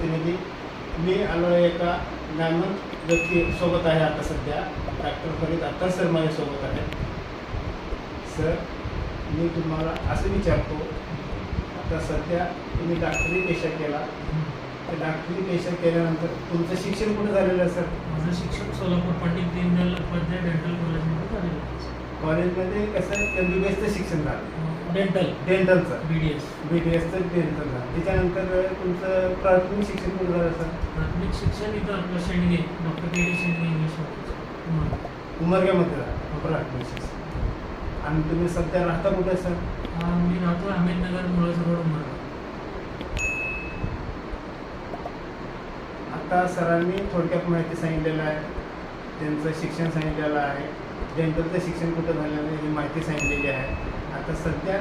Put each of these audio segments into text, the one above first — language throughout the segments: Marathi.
प्रतिनिधी. मी आलो आहे एका नामक व्यक्ती सोबत आहे आता सध्या. डॉक्टर फरीद अत्तर सर माझ्यासोबत आहे सर मी तुम्हाला असं विचारतो आता सध्या तुम्ही डॉक्टरी पेशा केला. तर डॉक्टरी पेशा केल्यानंतर तुमचं शिक्षण कुठं झालेलं आहे सर माझं शिक्षण सोलापूर पाटील दीनदयाल उपाध्याय डेंटल कॉलेजमध्ये झालेलं आहे. कॉलेजमध्ये कसं एम बी बी एसचं शिक्षण झालं. Dental डेंटलचं B D S B D एसचं डेंटल झालं. त्याच्यानंतर तुमचं प्राथमिक शिक्षण कुठं झालं सर? प्राथमिक शिक्षण इथं आपलं Shendge doctor K D Shendge English. उमरग्यामध्ये झालं. प्राथमिक शिक्षण. आणि तुम्ही सध्या राहता कुठे सर? हा, मी राहतो अहमदनगर मुळज रोड उमरगा. आता सरांनी थोडक्यात माहिती सांगितलेलं आहे. त्यांचं शिक्षण सांगितलेलं आहे. डेंटलचं शिक्षण कुठं झालेलं आहे ही माहिती सांगितलेली आहे. आता सध्या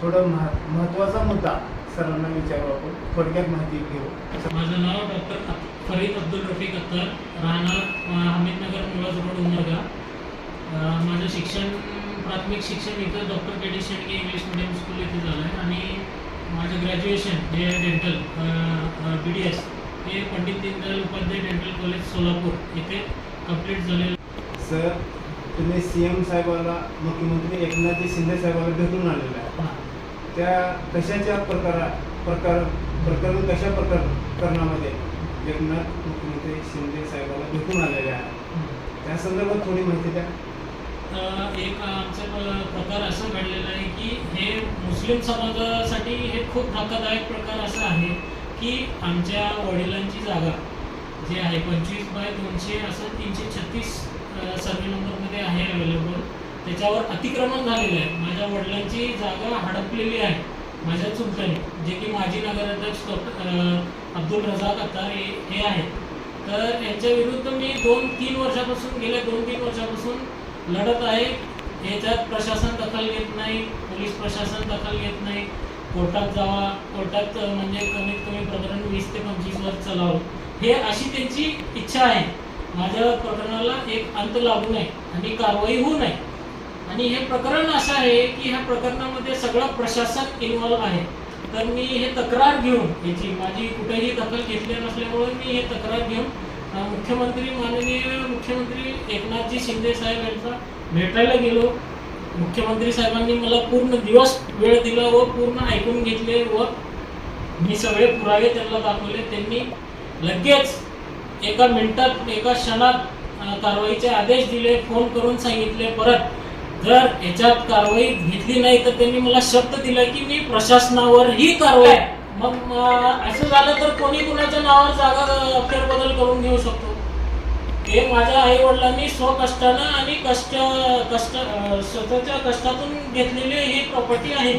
थोडं मह महत्त्वाचा मुद्दा सरांना विचारू आपण. थोडक्यात माहिती घेऊ. माझं नाव डॉक्टर फरीद अब्दुल रफिक अत्तर राहणार हमीदनगर मुळाज रोड उमरगा. माझं शिक्षण प्राथमिक शिक्षण इथं doctor K D Shendge English medium school इथे झालं आहे. आणि माझं ग्रॅज्युएशन जे डेंटल बी डी एस हे पंडित दीनदयाल उपाध्याय डेंटल कॉलेज सोलापूर इथे कंप्लीट झालेलं सर तुम्ही सी एम साहेबाला मुख्यमंत्री एकनाथजी शिंदे साहेबाला भेटून आलेला आहे. त्या कशाच्या प्रकारा प्रकार प्रकरण कशा प्रकार प्रकरणामध्ये एकनाथ मुख्यमंत्री शिंदे साहेबाला भेटून आलेले आहे. त्या संदर्भात थोडी माहिती द्या. एक आमचा प्रकार असं घडलेला आहे की हे मुस्लिम समाजासाठी हे खूप धक्कादायक प्रकार असा आहे की आमच्या वडिलांची जागा जे आहे. पंचवीस बाय दोनशे असं तीनशे छत्तीस सर्वे नंबरमध्ये आहे अवेलेबल त्याच्यावर अतिक्रमण झालेलं आहे. माझ्या वडिलांची जागा हडपलेली आहे. माझ्या चुलत्याने जे की माजी नगराध्यक्ष डॉक्टर अब्दुल रजाक अत्तार हे आहेत. तर यांच्या विरुद्ध मी दोन तीन वर्षापासून गेल्या दोन तीन वर्षापासून लढत आहे. याच्यात प्रशासन दखल घेत नाही पोलीस प्रशासन दखल घेत नाही. कोर्टात जावा. कोर्टात म्हणजे कमीत कमी प्रकरण वीस ते पंचवीस वर्ष चालावं. हे अशी त्यांची इच्छा आहे. माझ्या प्रकरणाला एक अंत लागू नये आणि कारवाई होऊ नये. आणि हे प्रकरण असं आहे की ह्या प्रकरणामध्ये सगळं प्रशासन इन्व्हॉल्व आहे. तर मी हे तक्रार घेऊन याची माझी कुठेही दखल घेतली नसल्यामुळे मी हे तक्रार घेऊन मुख्यमंत्री माननीय मुख्यमंत्री एकनाथजी शिंदे साहेब यांचा भेटायला गेलो. मुख्यमंत्री साहेबांनी मला पूर्ण दिवस वेळ दिला व पूर्ण ऐकून घेतले व मी सगळे पुरावे त्यांना दाखवले. त्यांनी लगेच एका मिनिटात एका क्षणात कारवाईचे आदेश दिले फोन करून सांगितले परत जर याच्यात कारवाई घेतली नाही तर त्यांनी मला शब्द दिला की मी प्रशासनावरही कारवाई मग असं झालं तर कोणी कुणाच्या नावावर जागा फेरबदल करून घेऊ शकतो? ते माझ्या आई वडिलांनी स्वकष्टानं आणि कष्ट कष्ट स्वतःच्या कष्टातून घेतलेली ही प्रॉपर्टी आहे.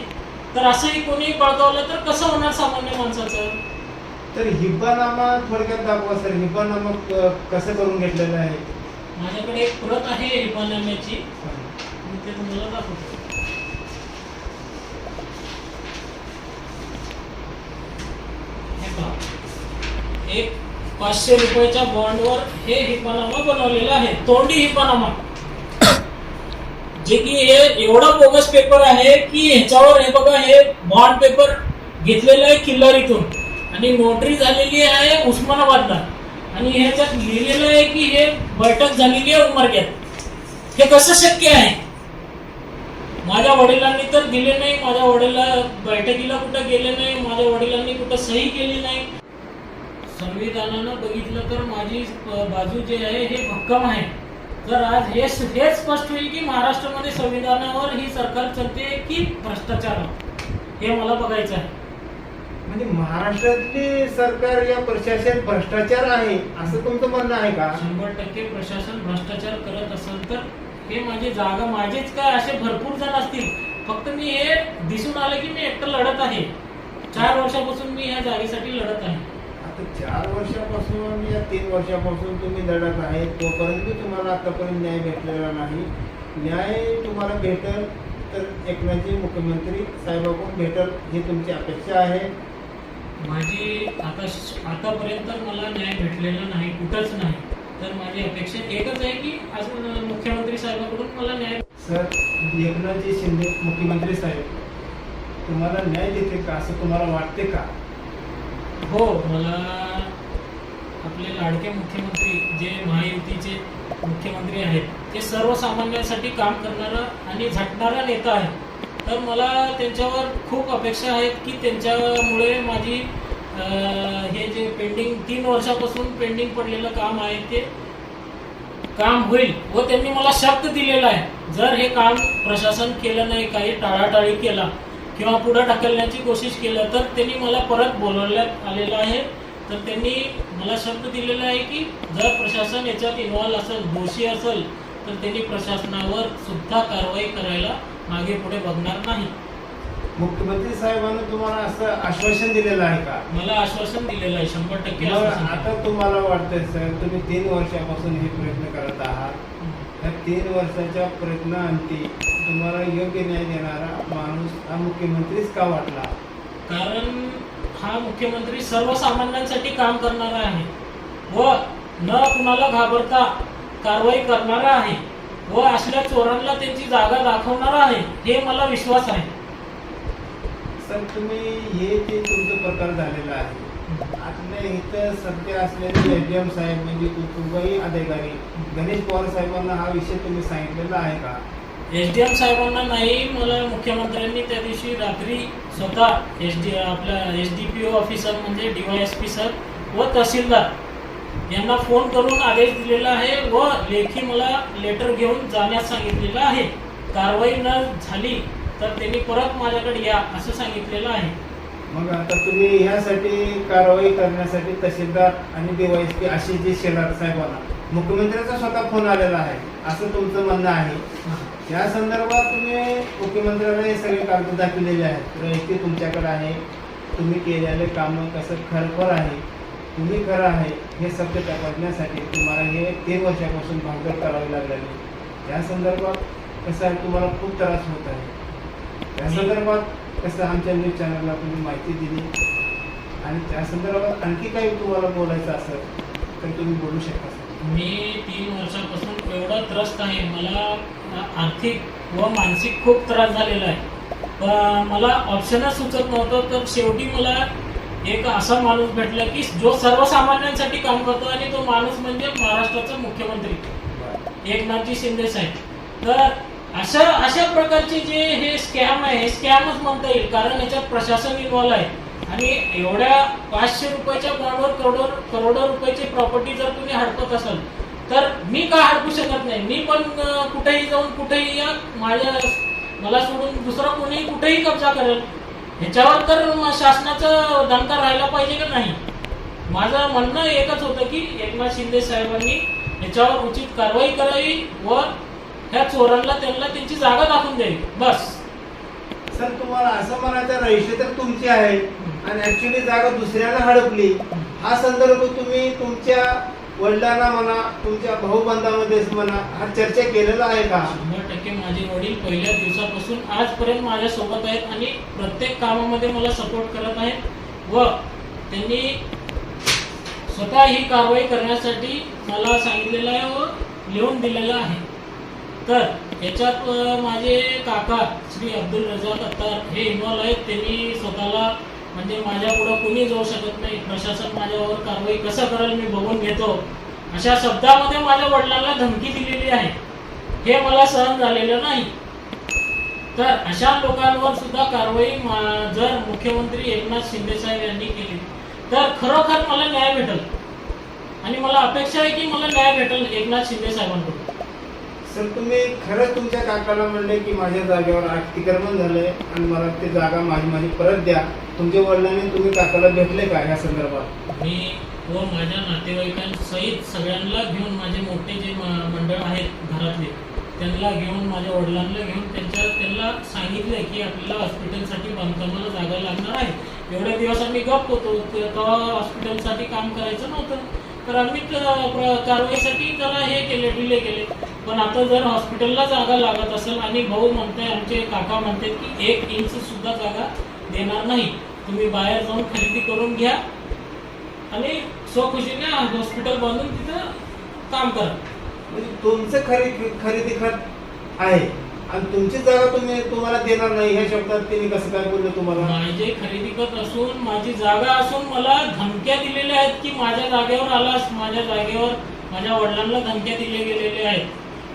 तर असंही कोणी बळकावलं तर कसं होणार सामान्य माणसाचं? तर हिब्बानामा थोडक्यात दाखवा सर. हिब्बानामा कसं करून घेतलेलं आहे? माझ्याकडे एक प्रत आहे हिब्बानाम्याची. मी ते तुम्हाला दाखवतो. एक पाचशे रुपयाच्या बॉन्डवर हे हिपानामा बनवलेला आहे. तोंडी हिबानामा जे की हे एवढा बोगस पेपर आहे की ह्याच्यावर हे बघा हे बॉन्ड पेपर घेतलेलं आहे किल्लारीतून. आणि नोटरी झालेली आहे उस्मानाबादला. आणि ह्याच्यात लिहिलेलं आहे की हे बैठक झालेली आहे उमरग्यात. हे कसं शक्य आहे? माझ्या वडिलांनी तर दिले नाही माझ्या वडिला बैठकीला कुठं गेले नाही माझ्या वडिलांनी कुठं सही केली नाही. संविधानानं बघितलं तर माझी बाजू जे आहे हे भक्कम आहे. तर आज हे हे स्पष्ट होईल की महाराष्ट्रामध्ये संविधानावर ही सरकार चलते की भ्रष्टाचार हे मला बघायचं आहे. म्हणजे महाराष्ट्रातली सरकार या प्रशासन भ्रष्टाचार आहे असं तुमचं म्हणणं आहे का? शंभर टक्के प्रशासन भ्रष्टाचार करत असेल तर हे माझी जागा माझेच काय असे भरपूर जण असतील. फक्त मी हे दिसून आलं की मी एकटं लढत आहे. चार वर्षापासून मी ह्या जागेसाठी लढत आहे. आता चार वर्षापासून या तीन वर्षापासून तुम्ही लढत आहे तोपर्यंत तुम्हाला आतापर्यंत न्याय भेटलेला नाही. न्याय तुम्हाला भेटल तर एकनाथजी मुख्यमंत्री साहेबांकडून भेटल ही तुमची अपेक्षा आहे. माझी आता आतापर्यंत मला न्याय भेटलेला नाही कुठंच नाही. तर माझी अपेक्षा एकच आहे की अजून मुख्यमंत्री साहेबांकडून मला न्याय सर एकनाथजी शिंदे मुख्यमंत्री साहेब तुम्हाला न्याय देते का? असं तुम्हाला वाटते का? हो मला आपले लाडके मुख्यमंत्री जे महायुतीचे मुख्यमंत्री आहेत ते सर्वसामान्यांसाठी काम करणारा आणि झटणारा नेता आहे तर मला त्यांच्यावर खूप अपेक्षा आहेत की त्यांच्यामुळे माझी हे जे पेंडिंग तीन वर्षापासून पेंडिंग पडलेलं काम आहे ते काम होईल व त्यांनी मला शब्द दिलेला आहे. जर हे काम प्रशासन केलं नाही काही टाळाटाळी केला किंवा पुढे ढकलण्याची कोशिश केलं तर त्यांनी मला परत बोलवण्यात आलेलं आहे. तर त्यांनी मला शब्द दिलेला आहे की जर प्रशासन याच्यात इन्व्हॉल्व असेल दोषी असेल तर त्यांनी प्रशासनावर सुद्धा कारवाई करायला मागे पुढे बघणार नाही. मुख्यमंत्री साहेबांनी तुम्हाला असं आश्वासन दिलेलं आहे का? मला आश्वासन दिलेलं आहे शंभर टक्के मग आता तुम्हाला वाटतंय सर तुम्ही तीन वर्षापासून हे प्रयत्न करत आहात. त्या तीन वर्षाच्या प्रयत्नांती तुम्हाला योग्य न्याय देणारा माणूस हा मुख्यमंत्रीच का वाटला? कारण हा मुख्यमंत्री सर्वसामान्यांसाठी काम करणारा आहे व न कुणाला घाबरता कारवाई करणारा आहे. व असल्या चोरांना त्यांची जागा दाखवणारा आहे हे मला विश्वास आहे. सर तुम्ही हे जे तुमचं प्रकार झालेला आहे आपल्या इथं सध्या असलेले एम साहेब म्हणजे अधिकारी गणेश पवार साहेबांना हा विषय तुम्ही सांगितलेला आहे का? एस डी एम साहेबांना नाही मला मुख्यमंत्र्यांनी त्या दिवशी रात्री स्वतः एस डी आपल्या S D P O officer म्हणजे D Y S P sir व तहसीलदार यांना फोन करून आदेश दिलेला आहे व लेखी मला लेटर घेऊन जाण्यास सांगितलेलं आहे. कारवाई न झाली तर त्यांनी परत माझ्याकडे या असं सांगितलेलं आहे. मग आता तुम्ही ह्यासाठी कारवाई करण्यासाठी तहसीलदार आणि डीवायएसपी असे जी शेलार साहेबांना मुख्यमंत्र्यांचा स्वतः फोन आलेला आहे असं तुमचं म्हणणं आहे. या संदर्भात तुम्ही मुख्यमंत्र्यांना हे सगळे कागद दाखवलेले आहेत. रहिती तुमच्याकडे आहे. तुम्ही केलेले कामं कसं खरखर आहे. तुम्ही खरं आहे हे सत्य तपासण्यासाठी तुम्हाला हे तीन वर्षापासून भागदौड करावी लागलेली या संदर्भात कसं आहे तुम्हाला खूप त्रास होत आहे. या संदर्भात कसं आमच्या न्यूज चॅनलला तुम्ही माहिती दिली. आणि त्या संदर्भात आणखी काही तुम्हाला बोलायचं असेल तर तुम्ही बोलू शकता. मी तीन वर्षापासून एवढा त्रस्त आहे. मला आर्थिक व मानसिक खूप त्रास झालेला आहे. मला ऑप्शनच सुचत नव्हतं. तर शेवटी मला एक असा माणूस भेटला की जो सर्वसामान्यांसाठी काम करतो आणि तो माणूस म्हणजे महाराष्ट्राचा मुख्यमंत्री. एकनाथजी शिंदे साहेब. तर अशा अशा प्रकारचे जे हे स्कॅम आहे हे स्कॅमच म्हणता येईल कारण याच्यात प्रशासन इन्व्हॉल्व आहे. आणि एवढ्या पाचशे रुपयाच्या बॉन्डवर करोडो करोडो रुपयाची प्रॉपर्टी जर तुम्ही हडपत असाल तर मी का हडपू शकत नाही? मी पण कुठेही जाऊन कुठेही या माझ्या मला सोडून दुसरा कोणीही कुठेही कब्जा करेल ह्याच्यावर तर शासनाचं दणका राहायला पाहिजे का नाही? माझं म्हणणं एकच होतं की एकनाथ शिंदे साहेबांनी याच्यावर उचित कारवाई करावी व ह्या चोरांना त्यांना त्यांची जागा दाखवून द्यावी. बस. सर तुम्हाला असं म्हणायचं रजिस्टर तर तुमची आहे आणि ऍक्च्युली जागा दुसऱ्याला हडपली. हा संदर्भ तुम्ही तुमच्या वडिलांना म्हणा तुमच्या भाऊबंधामध्ये म्हणा हा चर्चा केलेला आहे का? शंभर टक्के माझे वडील पहिल्या दिवसापासून आजपर्यंत माझ्या सोबत आहेत आणि प्रत्येक कामामध्ये मला सपोर्ट करत आहेत व त्यांनी स्वतः ही कारवाई करण्यासाठी मला सांगितलेलं आहे व लिहून दिलेलं आहे. तर याच्यात माझे काका श्री अब्दुल रजाक अत्तार हे इन्व्हॉल्व आहेत. त्यांनी स्वतःला म्हणजे माझ्या पुढं कुणी जाऊ शकत नाही. प्रशासन माझ्यावर कारवाई कसं करेल मी बघून घेतो. अशा शब्दामध्ये माझ्या वडिलांना धमकी दिलेली आहे. हे मला सहन झालेलं नाही. तर अशा लोकांवर सुद्धा कारवाई जर मुख्यमंत्री एकनाथ शिंदे साहेब यांनी केली तर खरोखर मला न्याय भेटेल. आणि मला अपेक्षा आहे की मला न्याय भेटेल एकनाथ शिंदे साहेबांकडून. सर तुम्ही खरंच तुमच्या काकाला म्हणले की माझ्या जागेवर अतिक्रमण झालंय आणि मला ते जागा माझी माझी परत द्या. तुमच्या वडिलांनी तुम्ही काकाला भेटले का या संदर्भात? मी व माझ्या नातेवाईकांसहित सगळ्यांना घेऊन माझे मोठे जे म- मंडळ आहेत घरातले त्यांना घेऊन माझ्या वडिलांना घेऊन त्यांच्या त्यांना सांगितलं की आपल्याला हॉस्पिटलसाठी बांधकामाला जागा लागणार आहे. एवढे दिवस आम्ही गप होतो ते- तेव्हा हॉस्पिटलसाठी काम करायचं नव्हतं. तर आम्ही प्र- कारवाईसाठी त्याला हे केले डिले केले. पण आता जर हॉस्पिटलला जागा लागत असेल आणि भाऊ म्हणताय आमचे काका म्हणतात की एक इंच सुद्धा जागा देणार नाही. तुम्ही बाहेर जाऊन खरेदी करून घ्या आणि स्वखुशीने हॉस्पिटल बांधून तिथं काम करा. म्हणजे तुमचं खरेदी खरेदी खत आहे. आणि तुमची जागा तुम्ही तुम्हाला देणार नाही ह्या शब्दात त्यांनी कसं काय बोलले तुम्हाला? माझे खरेदी करत असून माझी जागा असून मला धमक्या दिलेल्या आहेत की माझ्या जागेवर आलास माझ्या जागेवर माझ्या वडिलांना धमक्या दिल्या गेलेल्या आहेत.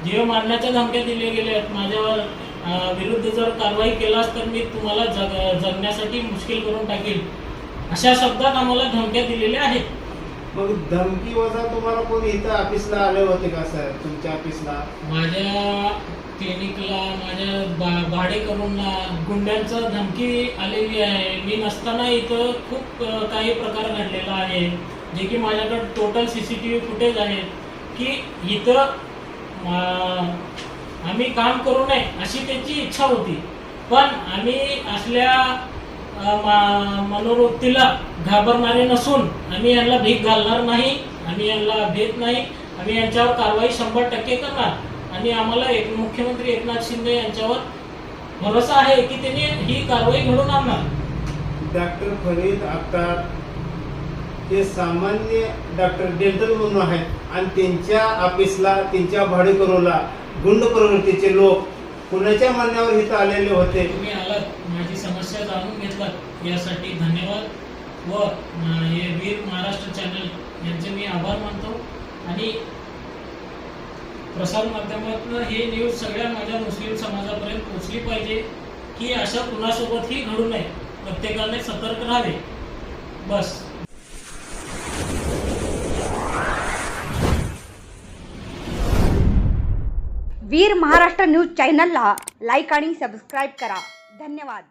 जीव मारण्याच्या धमक्या दिल्या गेल्या आहेत. माझ्यावर विरुद्ध जर कारवाई केलास तर मी तुम्हाला जग जगण्यासाठी मुश्किल करून टाकेल. अशा शब्दात आम्हाला धमक्या दिलेल्या आहेत. मग धमकी वजा तुम्हाला कोण इथं ऑफिसला आले होते का सर? तुमच्या ऑफिसला माझ्या क्लिनिकला माझ्या बा- भाडेकरूंना गुंड्यांचं धमकी आलेली आहे. मी नसताना इथं खूप काही प्रकार घडलेला आहे जे की माझ्याकडे total C C T V footage आहे की इथं आम्ही काम करू नये अशी त्याची इच्छा होती. पण आम्ही असल्या मनोवृत्तीला घाबरणारे नसून आम्ही यांना भीक घालणार नाही आम्ही यांना भेट नाही आम्ही यांच्यावर कारवाई शंभर टक्के करणार. आणि आम्हाला एक मुख्यमंत्री एकनाथ शिंदे यांच्यावर भरोसा आहे की त्यांनी ही कारवाई घडून आणणार. डॉक्टर फरीद अख्तर ते सामान्य डॉक्टर डेंटल म्हणून आहेत. आणि त्यांच्या ऑफिसला त्यांच्या भाडेकरूला गुंड प्रवृत्तीचे लोक कुणाच्या म्हणण्यावर इथं आलेले होते? तुम्ही आलात माझी समस्या जाणून घेतलात. यासाठी धन्यवाद. व हे वीर महाराष्ट्र चॅनल यांचे मी आभार मानतो. आणि प्रसार माध्यमातून हे न्यूज सगळ्या माझ्या मुस्लिम समाजापर्यंत पोहोचली पाहिजे की अशा कुणासोबतही घडू नये. प्रत्येकाने सतर्क राहावे. बस. वीर महाराष्ट्र न्यूज चॅनलला लाईक आणि सबस्क्राईब करा. धन्यवाद.